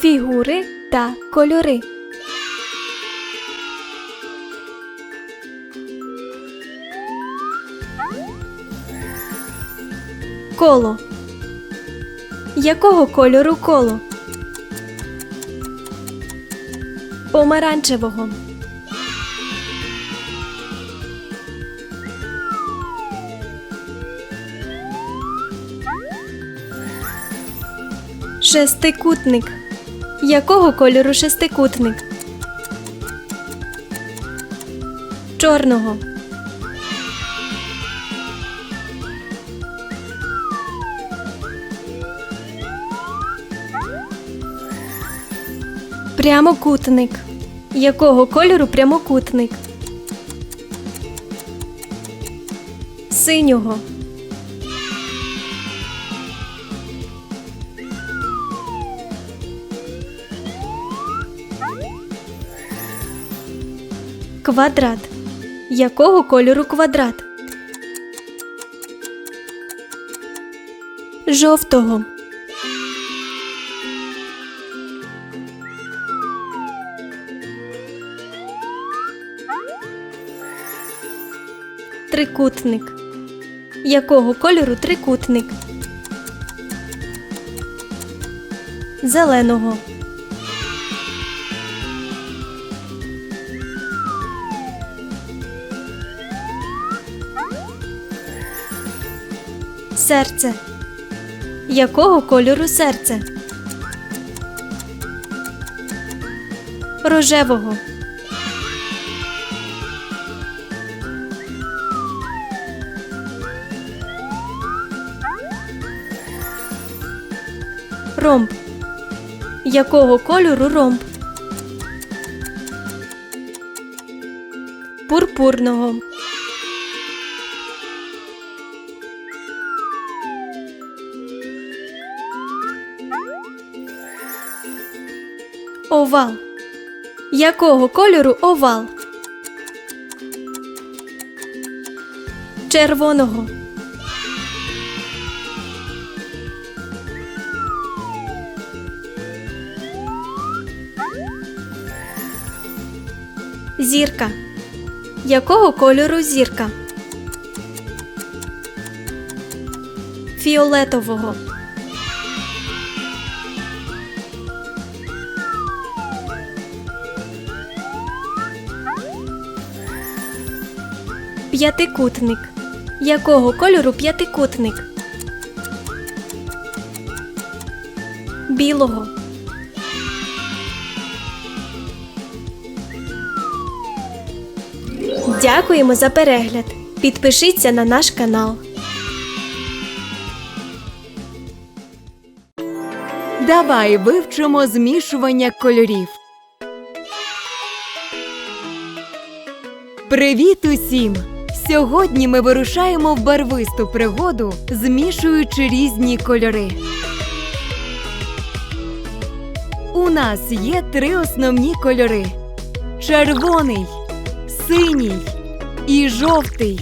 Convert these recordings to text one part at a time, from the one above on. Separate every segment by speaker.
Speaker 1: фігури та кольори. Коло. Якого кольору коло? Помаранчевого. Шестикутник. Якого кольору шестикутник? Чорного. Прямокутник. Якого кольору прямокутник? Синього. Квадрат. Якого кольору квадрат? Жовтого. Трикутник. Якого кольору трикутник? Зеленого. Серце. Якого кольору серце? Рожевого. Ромб. Якого кольору ромб? Пурпурного. Овал. Якого кольору овал? Червоного. Зірка. Якого кольору зірка? Фіолетового. П'ятикутник. Якого кольору п'ятикутник? Білого. Дякуємо за перегляд. Підпишіться на наш канал.
Speaker 2: Давай вивчимо змішування кольорів. Привіт усім! Сьогодні ми вирушаємо в барвисту пригоду, змішуючи різні кольори. У нас є три основні кольори: червоний, синій і жовтий.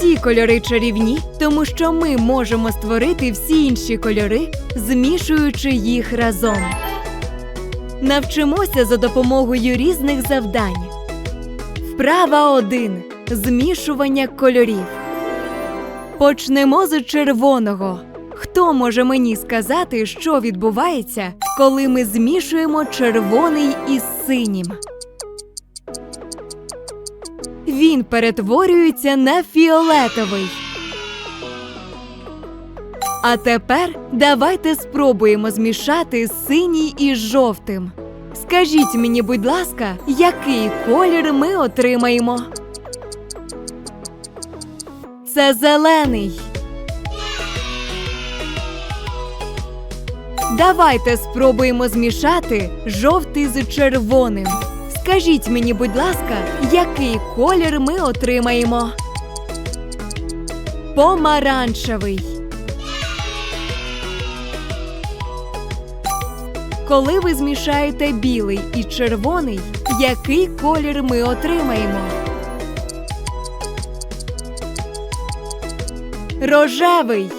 Speaker 2: Ці кольори чарівні, тому що ми можемо створити всі інші кольори, змішуючи їх разом. Навчимося за допомогою різних завдань. Вправа 1. Змішування кольорів. Почнемо з червоного. Хто може мені сказати, що відбувається, коли ми змішуємо червоний із синім? Він перетворюється на фіолетовий. А тепер давайте спробуємо змішати синій із жовтим. Скажіть мені, будь ласка, який колір ми отримаємо? Це зелений. Давайте спробуємо змішати жовтий з червоним. Скажіть мені, будь ласка, який колір ми отримаємо? Помаранчевий. Коли ви змішаєте білий і червоний, який колір ми отримаємо? Рожевий.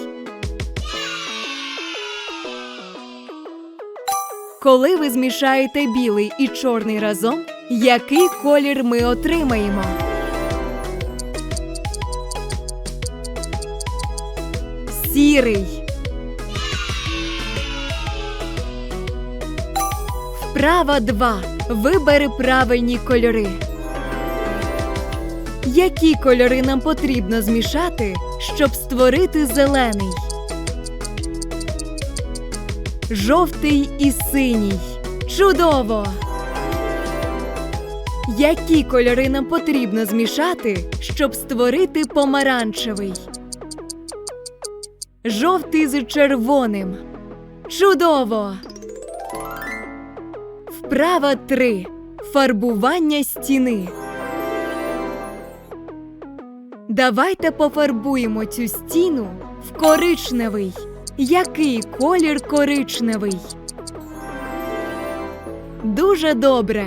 Speaker 2: Коли ви змішаєте білий і чорний разом, який колір ми отримаємо? Сірий. Вправа 2. Вибери правильні кольори. Які кольори нам потрібно змішати, щоб створити зелений? Жовтий і синій. Чудово! Які кольори нам потрібно змішати, щоб створити помаранчевий? Жовтий з червоним. Чудово! Вправа 3. Фарбування стіни. Давайте пофарбуємо цю стіну в коричневий. Який колір коричневий? Дуже добре.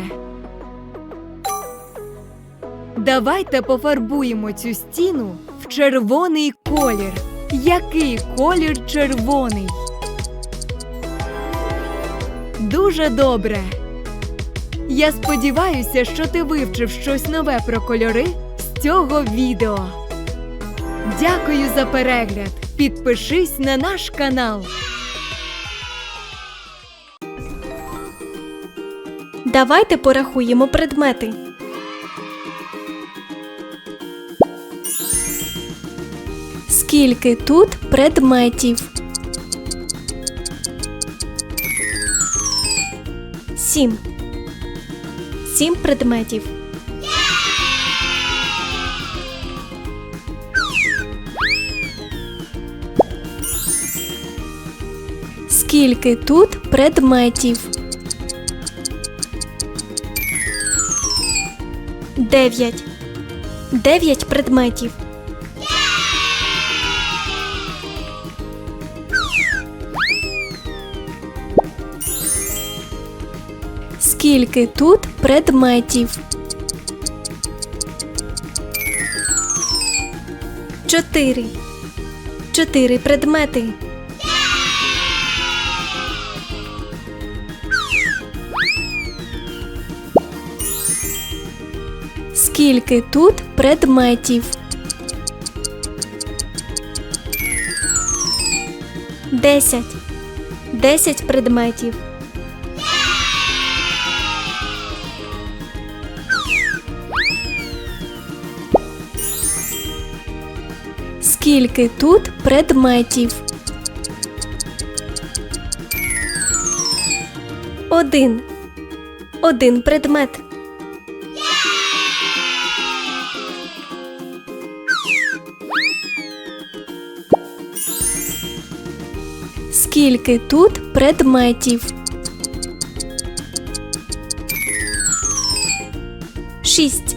Speaker 2: Давайте пофарбуємо цю стіну в червоний колір. Який колір червоний? Дуже добре. Я сподіваюся, що ти вивчив щось нове про кольори з цього відео. Дякую за перегляд. Підпишись на наш канал.
Speaker 1: Давайте порахуємо предмети. Скільки тут предметів? Сім. Сім предметів. Скільки тут предметів? Дев'ять. Дев'ять предметів. Скільки тут предметів? Чотири. Чотири предмети. Скільки тут предметів? Десять. Десять предметів. Скільки тут предметів? Один. Один предмет. Скільки тут предметів? Шість.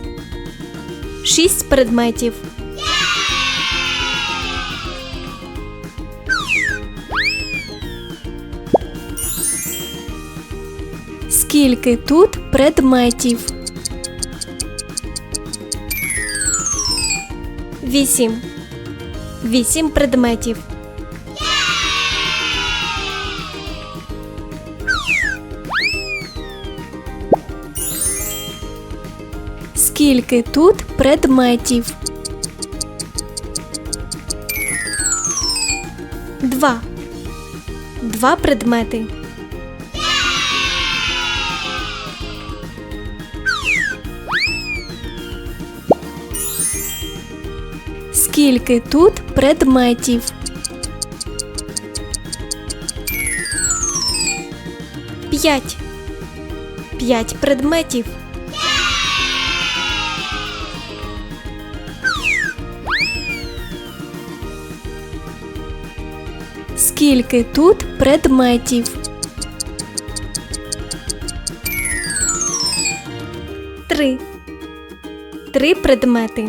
Speaker 1: Шість предметів. Скільки тут предметів? Вісім. Вісім предметів. Скільки тут предметів? Два. Два предмети. Скільки тут предметів? П'ять. П'ять предметів. Скільки тут предметів? Три. Три предмети.